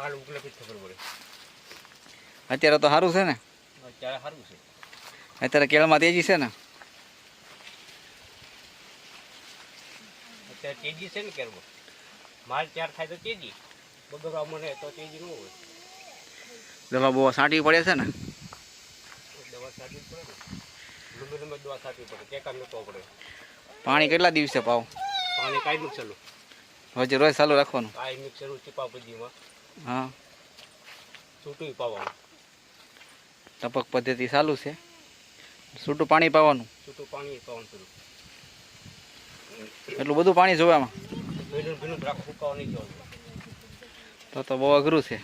હાલ ઉકલે પછી ખબર પડે. અત્યારે તો સારું છે ને? અત્યારે સારું છે. અત્યારે કેળમાં તેજી છે ને? અત્યારે તેજી છે ને કેળમાં. માલ ચાર થાય તો તેજી. બગડવા મને તો તેજી ન હોય. દવા બવા સાંટવી પડે છે ને? દવા સાંટવી પડે ને. લંબે લંબે દવા સાંટવી પડે. ટેકા નતો પડે. પાણી કેટલા દિવસે પાવ? પાણી કાંઈ ચાલુ. રોજે રોજ ચાલુ રાખવાનું. કાંઈ મિક્સર ચીપા બધીમાં હા. છૂટું પાવાનું. ટપક પદ્ધતિ ચાલુ છે. છૂટું પાણી પાવાનું. છૂટું પાણી પાવાનું શરૂ. એટલું બધું પાણી જોવે આમાં? તો તો બહુ અઘરું છે.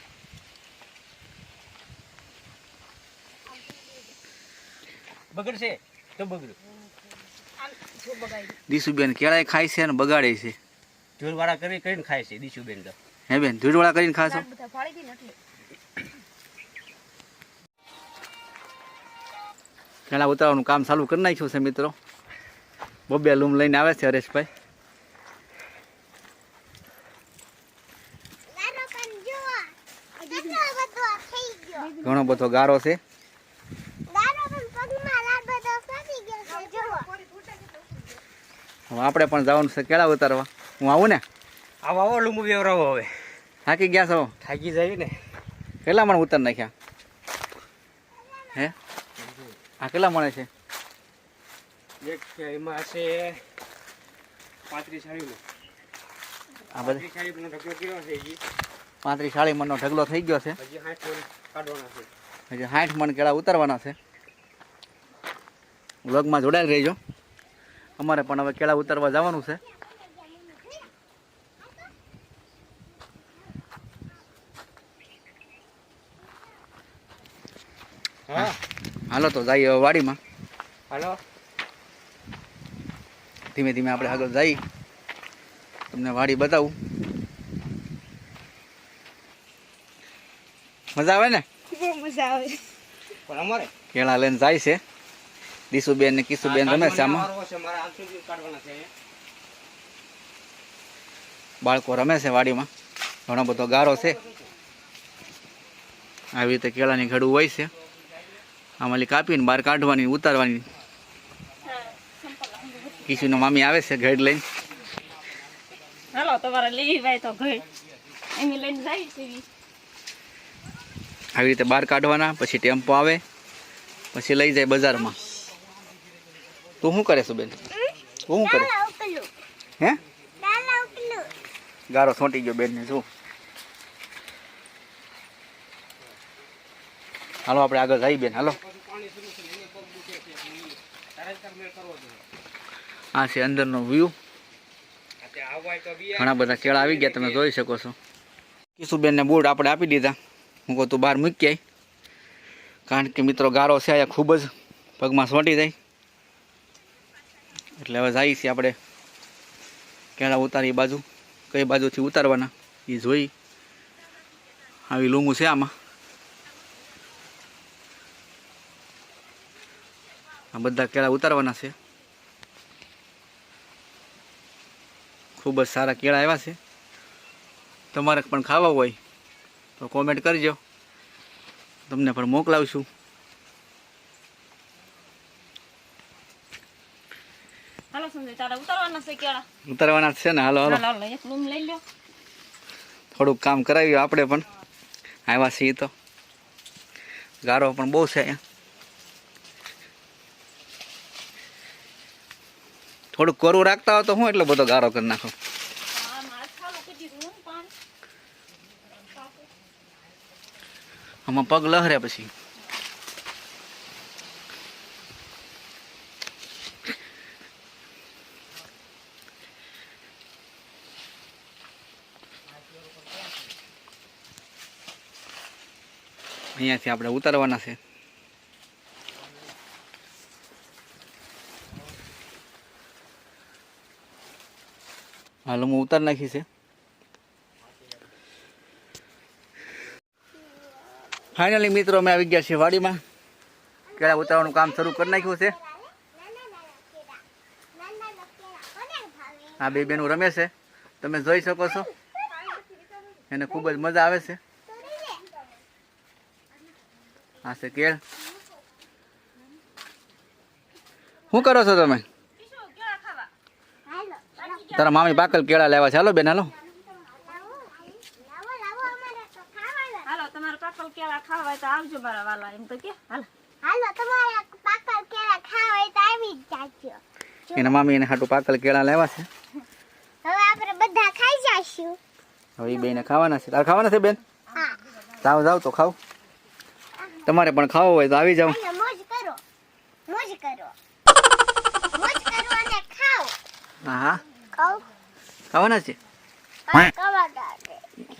બગડશે? તો બગડ્યું? દીસુબેન કેળાય ખાય છે અને બગાડે છે. જોરવાળા કરી કરીને ખાય છે દીસુબેન તો. હે બેન ધૂળવાળા કરીને ખાશો. કેળા ઉતારવાનું કામ ચાલુ કરી નાખ્યું છે મિત્રો. બબે લૂમ લઈને આવે છે હરેશભાઈ. ઘણો બધો ગારો છે. હવે આપણે પણ જવાનું છે કેળા ઉતારવા. હું આવું ને? આવો આવો લીંબુ વ્યવરાવો હવે. થાકી ગયા છો? થાકી જાય ને. કેટલા મણ ઉતર નાખ્યા? હે? આ કેટલા મળે છે? એક એમાં છે પાંત્રીસ બધા? પાંત્રીસ સાડી મણનો ઢગલો થઈ ગયો મણ છે. હજી સાઠ મણ કેળા ઉતારવાના છે. વ્લોગમાં જોડાયેલ રહેજો. અમારે પણ હવે કેળા ઉતારવા જવાનું છે. હાલો તો જઈએ વાડીમાં. હાલો. ધીમે ધીમે આપણે આગળ જઈ તમને વાડી બતાવું. મજા આવે ને? મજા આવે. પણ અમારે કેળા લઈને જાય છે. દીસુબેન ને કિશુબેન રમે છે આમાં. મારવો છે મારે આમ સુધી કાઢવાના છે. બાળકો રમે છે વાડીમાં. ઘણો બધો ગારો છે. આવી રીતે કેળાની ઘડું હોય છે. આમાંથી કાપીને બહાર કાઢવાની ઉતારવાની. કિશુનો મામી આવે છે ઘડ લઈને. હાલો તમારે લેવી ભાઈ તો ઘર. એની લઈને જાય આવી રીતે બહાર કાઢવાના પછી ટેમ્પો આવે પછી લઈ જાય બજારમાં. તું શું કરે છું બેન? તું શું કરે? હે? ગારો છોટી ગયો બેનને શું હાલો, આપણે આગળ જઈ બેન, હાલો. આ છે અંદરનો વ્યૂ ઘણા બધા કેળા આવી ગયા, તમે જોઈ શકો છો. કિશુબેનને બોર્ડ આપણે આપી દીધા. હું કહું, તું બહાર મૂકી કારણ કે મિત્રો, ગારો છે અહીંયા ખૂબ જ પગમાં સોંટી જાય. એટલે હવે જઈએ છીએ આપણે કેળા ઉતારી બાજુ, કઈ બાજુથી ઉતારવાના એ જોઈ. આવી લૂંગું છે આમાં. આ બધા કેળા ઉતારવાના છે. ખૂબ જ સારા કેળા આવ્યા છે. તમારે પણ ખાવા હોય તો કોમેન્ટ કરજો. તમને પણ મોકલાવશું. ઉતારવાના છે કેળા? ઉતારવાના છે ને? હાલો હાલો. થોડુંક કામ કરાવ્યું આપણે પણ. આવ્યા છીએ તો. ગારો પણ બહુ છે અહીંયા. થોડુંક કોરું રાખતા હો તો હું એટલો બધો ગારો કરી નાખો. આમાં પગ લહરે પછી. અહીંયાથી આપણે ઉતારવાના છે. હાલો હું ઉતાર નાખી છે ફાઇનલી મિત્રો અમે આવી ગયા છીએ વાડીમાં. કેળા ઉતારવાનું કામ શરૂ કરી નાખ્યું છે. આ બે બેનું રમે છે. તમે જોઈ શકો છો. એને ખૂબ જ મજા આવે છે. આ છે કેળ. શું કરો છો તમે? તારા મામી પાકલ કેળા લેવા છે. હાલો બેન હાલો. હાલો તમારે પાકલ કેળા ખાવા હોય તો આવજો મારા વાલા એમ તો કે. હાલો. હાલો તમારે પાકલ કેળા ખાવા હોય તો આવી જ જાજો. એના મામી એને હાટું પાકલ કેળા લેવા છે. હવે આપણે બધા ખાઈ જઈશું હવે એ બેને ખાવાના છે. તારે ખાવાના છે બેન? હા. જાવ જાઓ તો ખાવ તમારે પણ ખાવો હોય તો આવી જાવ મોજ કરો. મોજ કરો. મોજ કરો અને ખાઓ. હા. ખાવાના છે?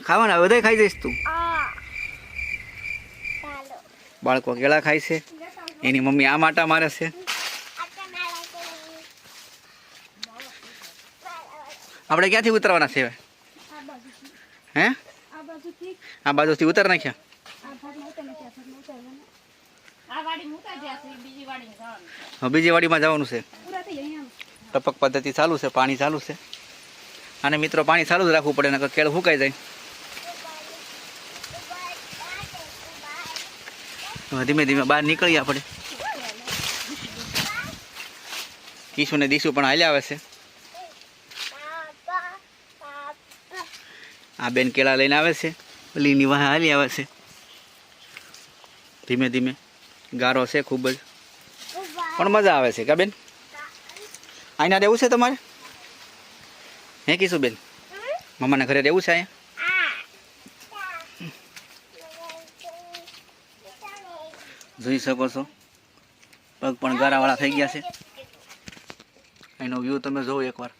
ખાવાના બધા ખાઈ જઈશ તું? બાળકો કેળા ખાય છે. એની મમ્મી આ માટા મારે છે. આપણે ક્યાંથી ઉતરવાના છે હવે? હે? આ બાજુથી ઉતર નાખ્યા? બીજી વાડીમાં જવાનું છે. ટપક પદ્ધતિ ચાલુ છે, પાણી ચાલુ છે. અને મિત્રો, પાણી ચાલુ જ રાખવું પડે, નકર કેળ સુકાઈ જાય. ધીમે ધીમે બહાર નીકળીએ આપણે. કીશુ ને દીશુ પણ હાલ્યા આવે છે. આ બેન કેળા લઈને આવે છે. લીની વાહ હાલી આવે છે. ધીમે ધીમે ગારો છે ખૂબ જ. પણ મજા આવે છે, કા બેન? આઈના રહેવું છે તમારે? હે કીશું બેન મમ્માના ઘરે રહેવું છે અહીંયા? જોઈ શકો છો. પગ પણ ગારાવાળા થઈ ગયા છે. એનો વ્યૂ તમે જોવો એકવાર.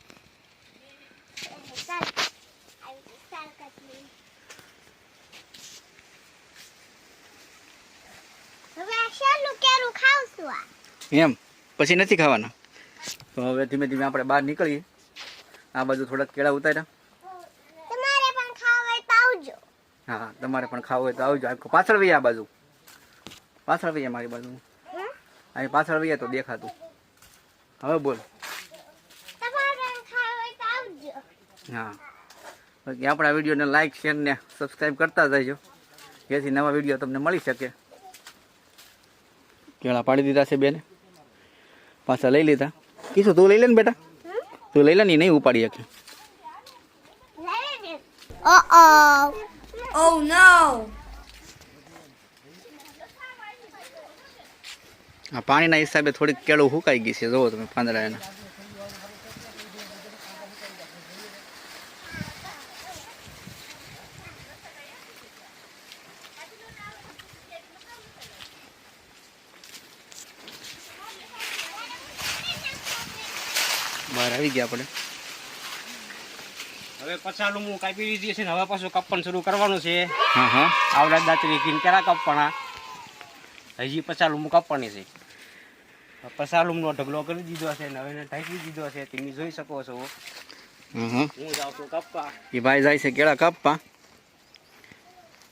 એમ. પછી નથી ખાવાના? તો હવે ધીમે ધીમે આપણે બહાર નીકળીએ. આ બાજુ થોડાક કેળા ઉતાર્યા. તમારે પણ ખાવા હોય તો આવજો. હા તમારે પણ ખાવું હોય તો આવજો. પાછળ વઈએ આ બાજુ. પાછળ વઈએ મારી બાજુ? અહીં પાછળ વઈએ તો દેખાતું. હવે બોલ. હા. બાકી આપણા વિડીયોને લાઇક શેર ને સબસ્ક્રાઈબ કરતા જજો. જેથી નવા વીડિયો તમને મળી શકે. કેળા પાડી દીધા છે બેને. પાછા લઈ લીધા. કીધું તું લઈ લે ને બેટા તું લઈ લે ને ઈ નહીં ઉપાડી શકે Uh-oh. Oh no. આ પાણીના હિસાબે થોડીક કેળું સુકાઈ ગઈ છે જોવો તમે પાંદડા એના બહાર આવી ગયા આપણે. હવે પચાલું હું કાપી દીધી છે ને હવે પાછું કાપવાનું શરૂ કરવાનું છે. હા હા. આવડા દાંતરી કીને કેરા કાપવાના? હજી પચાલું હું કાપવાની છે. પચાલુમનો ઢગલો કરી દીધો છે ને હવે ઢાંકી દીધો છે તમે જોઈ શકો છો. હા જાઉં છું કપ્પા એ ભાઈ જાય છે કેળા કાપવા.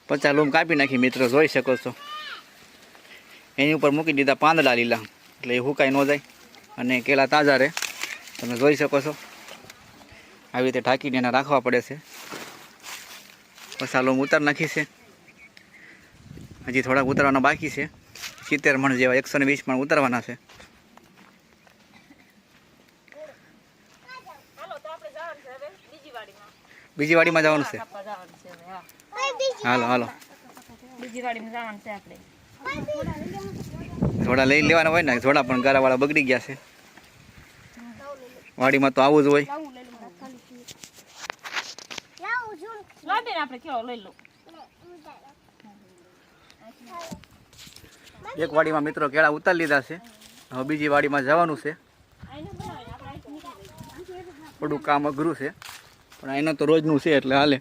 પચાલું લૂમ કાપી નાખી મિત્રો જોઈ શકો છો. એની ઉપર મૂકી દીધા પાંદડા લીલા. એટલે એ હુકાઈ ન જાય. અને કેળા તાજા રહે. તમે જોઈ શકો છો. આવી રીતે ઢાંકીને એને રાખવા પડે છે. મસાલો ઉતાર નાખી છે. હજી થોડાક ઉતારવાના બાકી છે. સિત્તેર મણ જેવા એકસો ને વીસ મણ ઉતારવાના છે. બીજી વાડીમાં. જવાનું છે. હાલો હાલો. થોડા લઈ લેવાના હોય ને થોડા પણ ગારાવાળા બગડી ગયા છે. વાડીમાં તો આવું જ હોય. એક વાડીમાં મિત્રો કેળા ઉતારી લીધા છે. હવે બીજી વાડીમાં જવાનું છે. થોડું કામ અઘરું છે. પણ એનો તો રોજનું છે એટલે હાલે.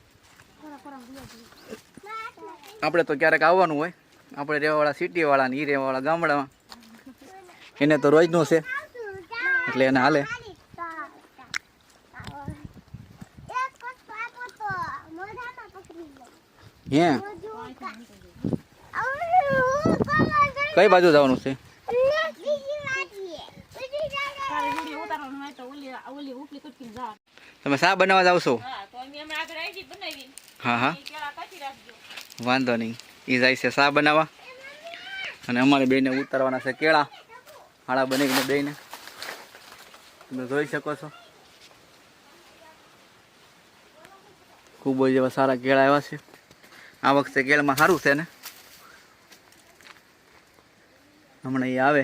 આપણે તો ક્યારેક આવવાનું હોય. આપણે રહેવાવાળા સિટીવાળા ને એ રહેવાવાળા ગામડામાં. એને તો રોજનું છે. એટલે એને હાલે એક વસ્તુ આપો તો મોઢામાં પકડી લો હે? કઈ બાજુ જવાનું છે? તમે શા બનાવવા જાવ છો? હા હા. વાંધો નહીં. એ જાય છે શા બનાવવા. અને અમારે બેને ઉતારવાના છે કેળા. હાડા બની બેને તમે જોઈ શકો છો. ખૂબ જ એવા સારા કેળા આવ્યા છે. આ વખતે કેળમાં સારું છે ને? હમણાં એ આવે.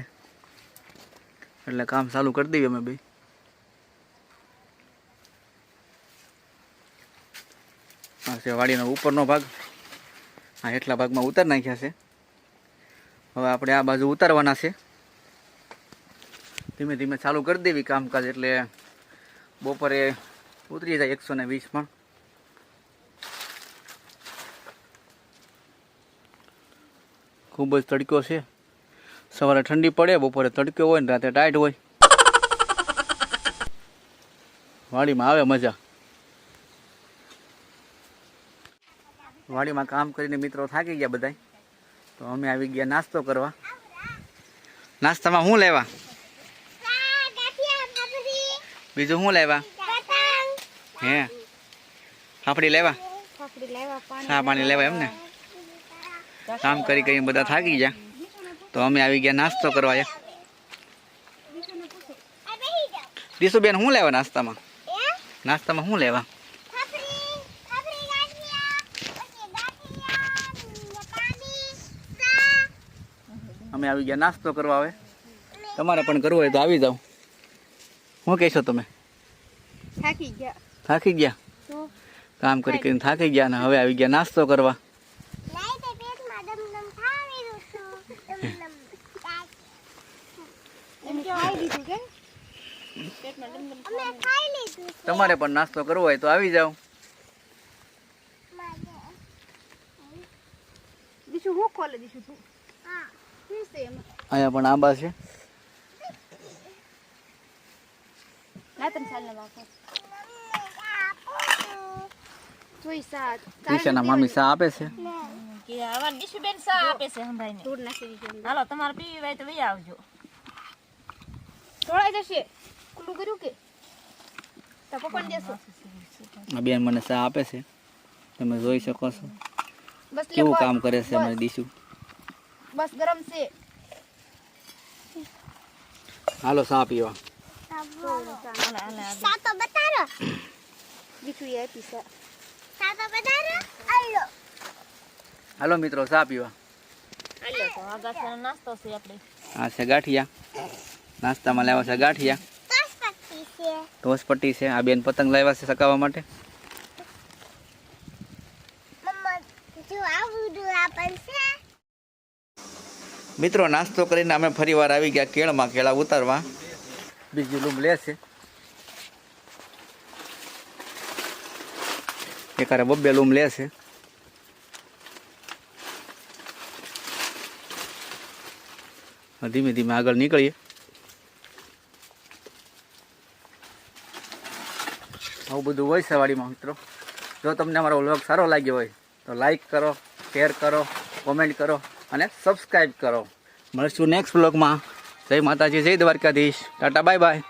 એટલે કામ ચાલુ કરી દઈએ અમે ભાઈ આ છે વાડીનો ઉપરનો ભાગ. આ એટલા ભાગમાં ઉતાર નાખ્યા છે. હવે આપણે આ બાજુ ઉતારવાના છે. ધીમે ધીમે ચાલુ કરી દેવી કામકાજ એટલે બપોરે ઉતરી જાય એકસો ને વીસમાં ખૂબ જ તડકો છે. સવારે ઠંડી પડે બપોરે તડકો હોય ને રાતે ટાઈટ હોય. વાડીમાં આવે મજા. વાડીમાં કામ કરીને મિત્રો થાકી ગયા બધા તો અમે આવી ગયા નાસ્તો કરવા. નાસ્તામાં શું લેવા? બીજું શું લેવા? હે? ફાફડી લેવા? હા પાણી લેવા એમ ને? કામ કરી કરીને બધા થાકી ગયા. તો અમે આવી ગયા નાસ્તો કરવા બેહી જાઓ શું લેવા નાસ્તામાં? નાસ્તામાં શું લેવા? અમે આવી ગયા નાસ્તો કરવા હવે. તમારે પણ કરવો હોય તો આવી જાઓ. શું કહેશો તમે? થાકી ગયા. થાકી ગયા? કામ કરી કરીને થાકી ગયા ને હવે આવી ગયા નાસ્તો કરવા નહીં તે પેટમાં દમ દમ થાવી રહ્યું છું દમ દમ એમ ખાઈ લીધું કે અમે ખાઈ લીધું છે તમારે પણ નાસ્તો કરવો હોય તો આવી જાઓ. દીશું હું ખોલે દીશું તું? હા શું છે એમાં? અહીંયા પણ આંબા છે. દિશાના મામી સા આપે છે. કે આવા ડીશુબેન સા આપે છે હાલો તમારે પીવી હોય તો લઈ આવજો. થોડાઈ જશે. ખુલ્લું કર્યું કે? તો પપ્પાને દેશો. આ બેન મને સા આપે છે. તમે જોઈ શકો છો. બસ કેવું કામ કરે છે મને દીશું? બસ ગરમ છે. હાલો સા પીવા. સાતો બતારો બીજું એ આપી બતારો આલો હાલો મિત્રો સા પીવા? હાલો તો આ નાસ્તો છે આપણે. આ છે ગાંઠિયા. નાસ્તામાં લેવા છે ગાંઠિયા. તસ છે. ટોસ પટ્ટી છે. આ બેન પતંગ લાવ્યા છે સકાવવા માટે. મમ્મા જો આવું દૂર આપણ છે. મિત્રો નાસ્તો કરીને અમે ફરી વાર આવી ગયા કેળમાં કેળા ઉતારવા. બીજી લૂમ લે છે. એકારે બબ્બે લૂમ લે છે. ધીમે ધીમે આગળ નીકળીએ. આવું બધું હોય સવાડીમાં વાડીમાં મિત્રો. જો તમને અમારો વ્લોગ સારો લાગ્યો હોય, તો લાઈક કરો શેર કરો કોમેન્ટ કરો અને સબસ્ક્રાઈબ કરો. મળશું નેક્સ્ટ વ્લોગમાં. જય માતાજી, જય દ્વારકાધીશ. Tata bye bye